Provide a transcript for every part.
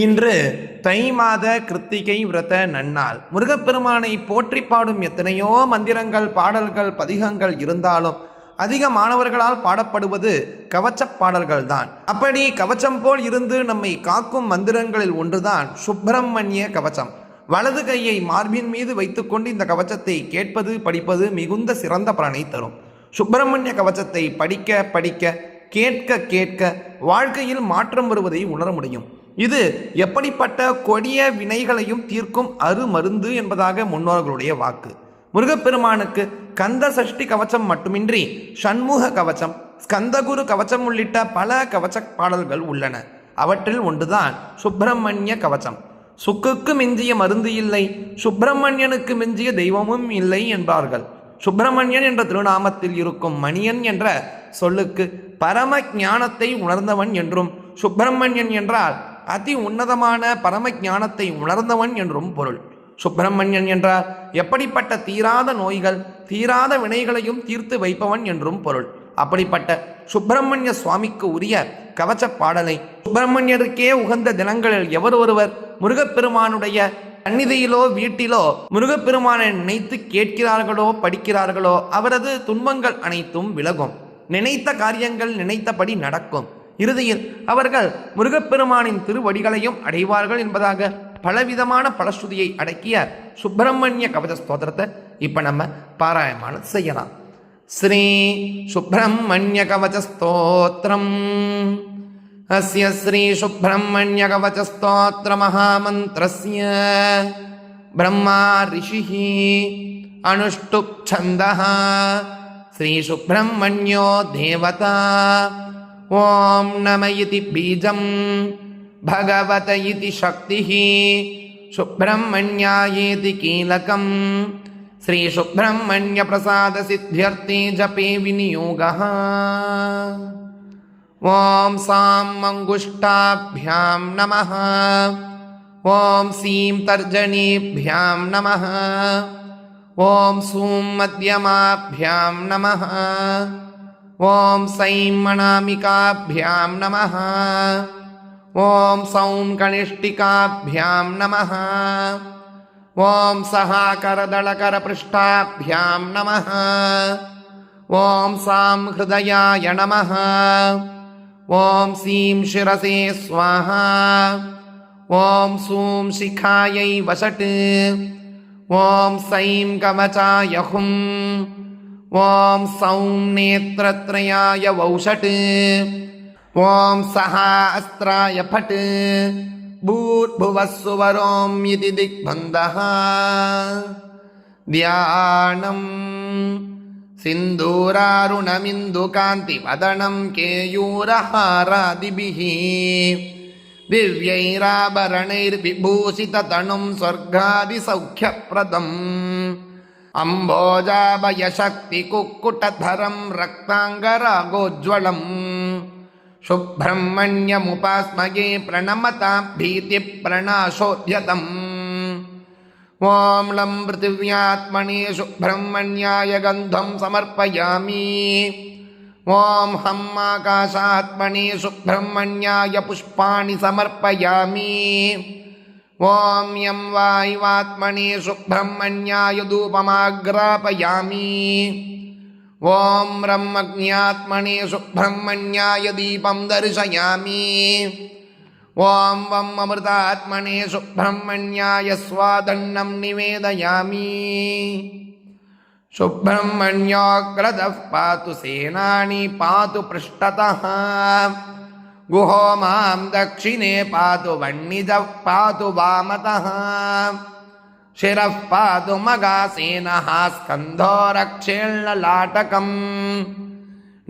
இன்று தை மாத கிருத்திகை விரத நன்னாள். முருகப்பெருமானை போற்றி பாடும் எத்தனையோ மந்திரங்கள் பாடல்கள் பதிகங்கள் இருந்தாலும் அதிக மாணவர்களால் பாடப்படுவது கவச்ச பாடல்கள் தான். அப்படி கவச்சம் போல் இருந்து நம்மை காக்கும் மந்திரங்களில் ஒன்றுதான் சுப்பிரமணிய கவச்சம். வலது கையை மார்பின் மீது வைத்துக்கொண்டு இந்த கவச்சத்தை கேட்பது படிப்பது மிகுந்த சிறந்த பலனை தரும். சுப்பிரமணிய கவச்சத்தை படிக்க படிக்க கேட்க கேட்க வாழ்க்கையில் மாற்றம் வருவதை உணர முடியும். இது எப்படிப்பட்ட கொடிய வினைகளையும் தீர்க்கும் அருமருந்து என்பதாக முன்னோர்களுடைய வாக்கு. முருகப்பெருமானுக்கு கந்த சஷ்டி கவச்சம் மட்டுமின்றி சண்முக கவச்சம் ஸ்கந்தகுரு கவச்சம் உள்ளிட்ட பல கவச்ச பாடல்கள் உள்ளன. அவற்றில் ஒன்றுதான் சுப்பிரமணிய கவச்சம். சுக்குக்கு மிஞ்சிய மருந்து இல்லை சுப்பிரமணியனுக்கு மிஞ்சிய தெய்வமும் இல்லை என்பார்கள். சுப்பிரமணியன் என்ற திருநாமத்தில் இருக்கும் மணியன் என்ற சொல்லுக்கு பரம ஞானத்தை உணர்ந்தவன் என்றும் சுப்பிரமணியன் என்றால் அதி உன்னதமான பரம ஞானத்தை உணர்ந்தவன் என்றும் பொருள். சுப்பிரமணியன் என்றால் எப்படிப்பட்ட தீராத நோய்கள் தீராத வினைகளையும் தீர்த்து வைப்பவன் என்றும் பொருள். அப்படிப்பட்ட சுப்பிரமணிய சுவாமிக்கு உரிய கவச்ச பாடலை சுப்பிரமணியருக்கே உகந்த தினங்களில் எவர் ஒருவர் முருகப்பெருமானுடைய சந்நிதியிலோ வீட்டிலோ முருகப்பெருமானை நினைத்து கேட்கிறார்களோ படிக்கிறார்களோ அவரது துன்பங்கள் அனைத்தும் விலகும். நினைத்த காரியங்கள் நினைத்தபடி நடக்கும். இறுதியில் அவர்கள் முருகப்பெருமானின் திருவடிகளையும் அடைவார்கள் என்பதாக பலவிதமான பலஸ்ருதியை அடக்கிய சுப்பிரமணிய கவச ஸ்தோத்திரத்தை இப்போ நம்ம பாராயணம் செய்யலாம் ஸ்ரீ சுப்பிரமணிய கவச ஸ்தோத்திரம் अस्य श्रीसुब्रह्मण्यकवचस्तोत्रमहामन्त्रस्य ब्रह्मा ऋषिः अनुष्टुप् छन्दः श्रीसुब्रह्मण्यो देवता ॐ नम इति बीजं भगवत इति शक्तिः। सुब्रह्मण्यायेति कीलकम्। श्रीसुब्रह्मण्यप्रसादसिद्ध्यर्थे जपे विनियोगः। ॐ सां मङ्गुष्टाभ्यां नमः। ॐ सीं तर्जनीभ्यां नमः। ॐ सूं मध्यमाभ्यां नमः ॐ सैं मणामिकाभ्यां नमः। ॐ सौं कनिष्ठिकाभ्यां नमः। ॐ सहाकरदलकरपृष्ठाभ्यां नमः। ॐ सां हृदयाय नमः। ॐ सीं शिरसे स्वाहा। ॐ सूं शिखायै वषट्। ॐ सैं कवचाय हुम् ॐ सौं नेत्रत्रयाय वौषट् ॐ सहास्त्राय फट् भूर्भुवः सुवरोम् इति दिग्बन्धः ध्यानम् सिन्दूरारुणमिन्दुकान्तिवदनं केयूरहारादिभिः दिव्यैराभरणैर्विभूषिततनुं स्वर्गादिसौख्यप्रदम् अम्बोजाभयशक्तिकुक्कुटधरं रक्ताङ्गरागोज्ज्वलम्। सुब्रह्मण्यमुपास्मगे प्रणमतां भीतिप्रणाशोद्यतम्। ॐ लं पृथिव्यात्मने सुब्रह्मण्याय गन्धं समर्पयामि। ॐ हम् आकाशात्मने सुब्रह्मण्याय पुष्पाणि समर्पयामि। ॐ यं वायुवात्मने सुब्रह्मण्याय धूपमाग्रापयामि ॐ ब्रह्मज्ञात्मने सुब्रह्मण्याय दीपं दर्शयामि ॐ वम् अमृतात्मने सुब्रह्मण्याय स्वादन्नं निवेदयामि सुब्रह्मण्याग्रदः पातु सेनानि पातु पृष्ठतः गुहो मां दक्षिणे पातु वह्निजः पातु वामतः शिरः पातु मगासेनः स्कन्धो रक्षेल्ललाटकम्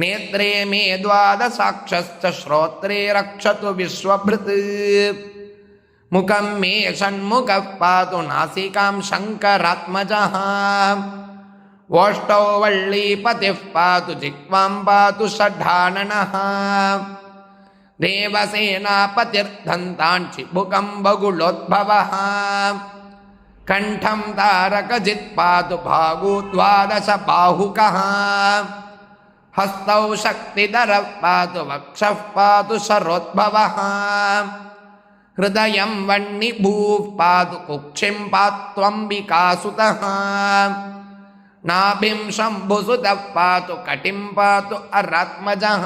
नेत्रे मे द्वादशाक्षश्च श्रोत्रे रक्षतु विश्वभृत् मुखं मे षण्मुखः पातु नासिकां शङ्करात्मजः ओष्टौ वल्लीपतिः पातु जिह्वां पातु षड्ढाननः देवसेनापतिर्धन्ताञ्चिबुकं बगुलोद्भवः कण्ठं तारकजित् पातु भागु द्वादश बाहुकः हस्तौ शक्तिधरः पातु वक्षः पातु शरोद्भवः। हृदयं वह्निभूः पातु कुक्षिं पात्वम्बिकासुतः नाभिं शम्भुसुतः पातु कटिं पातु अरात्मजः।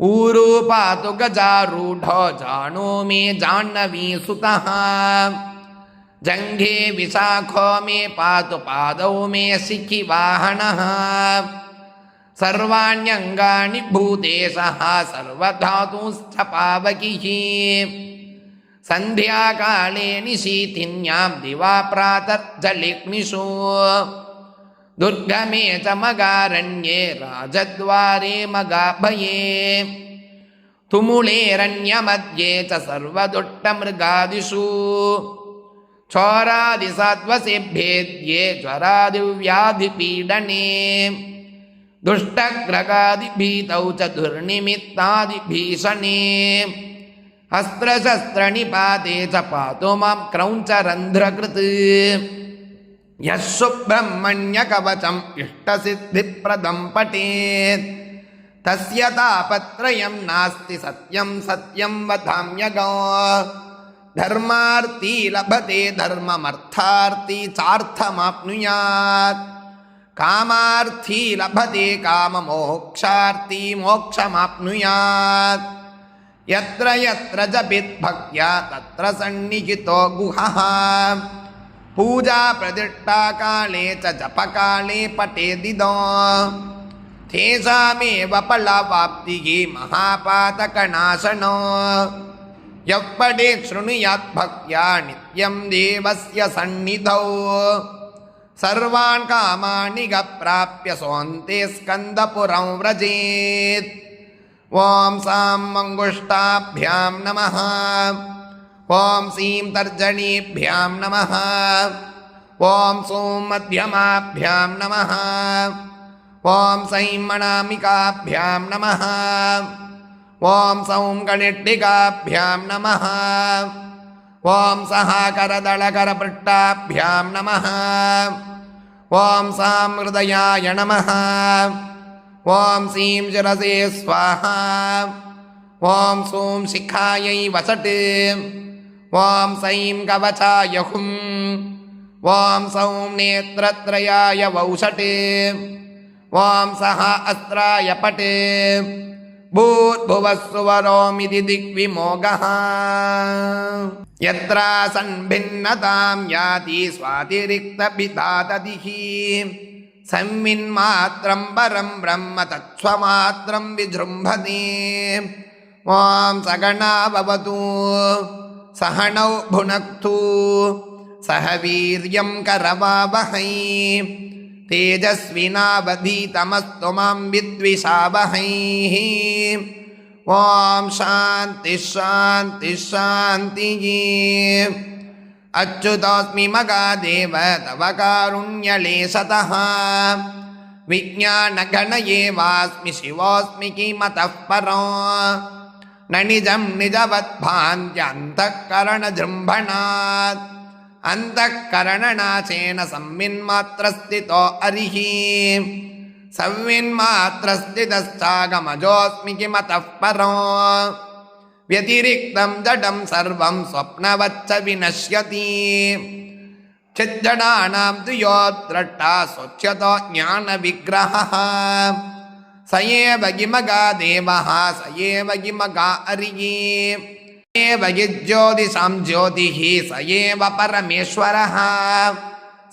ऊरू पातु गजारूढो जानो मे जाह्नवीसुतः जङ्घे विशाखो मे पातु पादौ मे शिखिवाहनः सर्वाण्यङ्गानि भूतेशः सर्वधातुश्च पावकिः। सन्ध्याकाले निशीथिन्यां दिवा प्रातर्जलिग्निषु दुर्गमे च मगारण्ये राजद्वारे मगाभये तुमुलेरण्यमध्ये च सर्वदुट्टमृगादिषु चोरादिसात्वसेभ्येद्ये ज्वरादिव्याधिपीडने दुष्टग्रगादिभीतौ च दुर्निमित्तादिभीषणे अस्त्रशस्त्रनिपाते च पातु मां क्रौञ्चरन्ध्रकृत् यः सुब्रह्मण्यकवचम् इष्टसिद्धिप्रदं पठेत् तस्य तापत्रयं नास्ति सत्यं सत्यं वदाम्यगो धर्मार्थी लभते धर्ममर्थार्थी चार्थमाप्नुयात् कामार्थी लभते काममोक्षार्थी मोक्षमाप्नुयात् यत्र यत्र जपिद्भक्त्या तत्र सन्निहितो गुहः पूजाप्रदिष्टाकाले च जपकाले पठेदिदो तेषामेव फलवाप्तिः महापातकनाशनो यः पठेत् शृणुयात् भक्त्या नित्यं देवस्य सन्निधौ सर्वान् कामानि प्राप्य सोऽन्ते स्कन्दपुरं व्रजेत् ॐ सां मङ्गुष्टाभ्यां नमः ॐ सीं तर्जनीभ्यां नमः ॐ सौं मध्यमाभ्यां नमः ॐ सैं मणामिकाभ्यां नमः ॐ सौं गणिट्टिकाभ्यां नमः ॐ सहाकरदळकरपृष्टाभ्यां नमः ॐ सां हृदयाय नमः ॐ सीं शिरसे स्वाहा ॐ सूं शिखायै वसट् ॐ सैं कवचाय हुम् ॐ सौं नेत्रत्रयाय वौषट् ॐ सः अस्त्राय पट् भूर्भुवस्सुवरोमिति दिग्विमोगः यत्रासन्भिन्नतां याति स्वातिरिक्तपिताततिः संविन्मात्रं परं ब्रह्म तत्स्वमात्रं विजृम्भते ॐ सगणा भवतु सहनौ भुनक्तु सह वीर्यं करवावहै तेजस्विनावधीतमस्तु मां विद्विषावहैः ॐ शान्तिः शान्तिः शान्तिः अच्युतोऽस्मि मगादेव तव कारुण्यलेशतः विज्ञानगण एवास्मि शिवोऽस्मि किमतः परो न निजं निजवद्भान्त्यन्तःकरणजृम्भणात् अन्तःकरणनाशेन संविन्मात्रस्थितो अरिः संविन्मात्रस्थितश्चागमजोऽस्मि किमतः परो व्यतिरिक्तं जडं सर्वं स्वप्नवच्च विनश्यति चिज्जडानां तु यो द्रष्टा स्वच्छतो ज्ञानविग्रहः सयेवगिमगा देवः सयेवगिमगा अरिये एवगिज्योतिषं ज्योतिः सयेव परमेश्वरः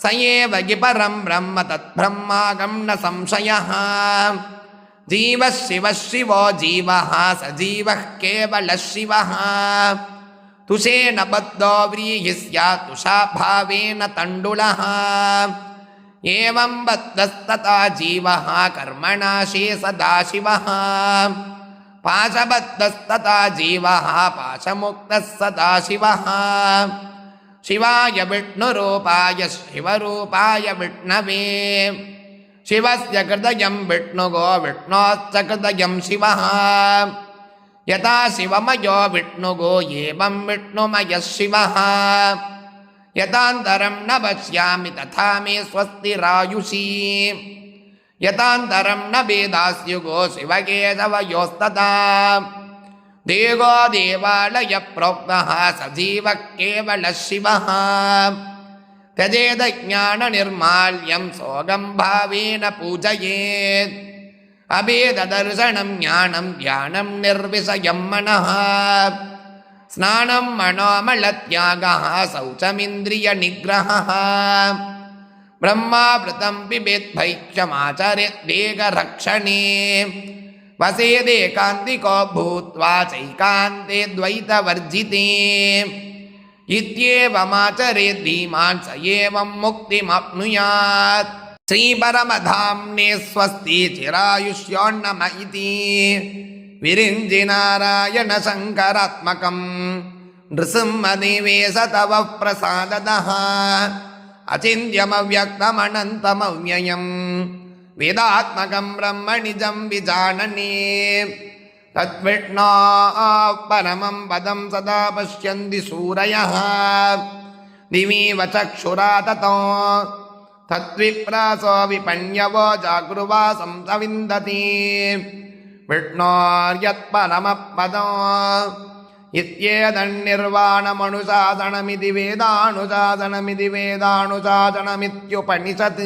सयेवगिपरं ब्रह्म तत्ब्रह्मागं न संशयः जीवः शिवः शिवो जीवः स जीव केवलः शिवः तुषेण बद्धो व्रीहि स्यात् तुषाभावेन तण्डुलः एवं बद्धस्तथा जीवः कर्मणाशे सदाशिवः पाशबद्धस्तथा जीवः पाशमुक्तः सदाशिवः शिवाय विष्णुरूपाय शिवरूपाय विष्णवे शिवस्य हृदयं विष्णुगो विष्णोश्च हृदयं शिवः यथा शिवमयो विष्णुगो एवं विष्णुमयः शिवः यथान्तरं न पश्यामि तथा मे स्वस्तिरायुषी यथान्तरं न वेदास्युगो शिवकेशवयोस्तथा தேவோ தேவாலய प्रोक्तः सजीवः केवलः शिवः त्यजेद ज्ञाननिर्माल्यं सोगं भावेन पूजयेत् अभेददर्शनं ज्ञानं ध्यानं निर्विषयं मनः ஸ்நானம் மனோமலத்யாகா சௌச்சமிந்திரிய நிகிரகா பிரம்மாவிரதம் பிபேத் பைச்சமாச்சரித் தேகரக்ஷணே வசேதேகாந்திகோ பூத்வா சைகாந்தே துவைதவர்ஜிதே. இத்தியேவமாச்சரே தீமான் ச ஏவம் முக்திமாப்னுயாத். ஸ்ரீபரமதாம்னே ஸ்வஸ்தி சிராயுஷ்யோன்னம இதி चिरायुष्योन्नम इति विरिञ्जिनारायणशङ्करात्मकम् नृसिंहदेवेश तव प्रसादतः अचिन्त्यमव्यक्तमनन्तमव्ययम् वेदात्मकं ब्रह्मणिजं विजानने तद्विष्णा परमं पदं सदा पश्यन्ति सूरयः दिवीव चक्षुरा ततो तद्विप्रासो विपण्यवो जागृवासं सविन्दति विष्णोर्यत्परमपदो விஷ்ணோர்யத்பரமப்பதோ இத்யேதன்னிர்வாணமனுசாசனமிதி வேதானுசாசனமிதி வேதானுசாசனமித்யுபனிஷத்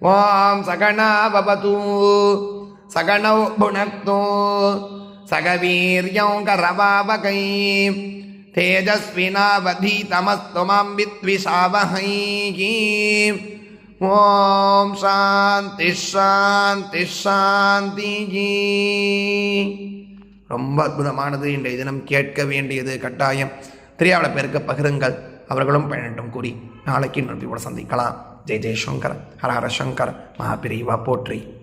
ஓம் சகணாபவதூ சகணௌ புனக்தோ சகவீரியம் கரவாவகை. தேஜஸ்வினாவதீதமஸ்து மாம் வித்விஷாவகை ஓம் சாந்தி சாந்தி சாந்தி. ரொம்ப அற்புதமானது இன்றைய தினம். கேட்க வேண்டியது கட்டாயம். தெரியாத பேருக்கு பகிருங்கள். அவர்களும் பயனட்டும் கூறி நாளைக்கு நன்றி கூட சந்திக்கலாம். ஜெய் ஜெய்சங்கர் ஹர ஹர சங்கர் மகாபிரிவா போற்றி.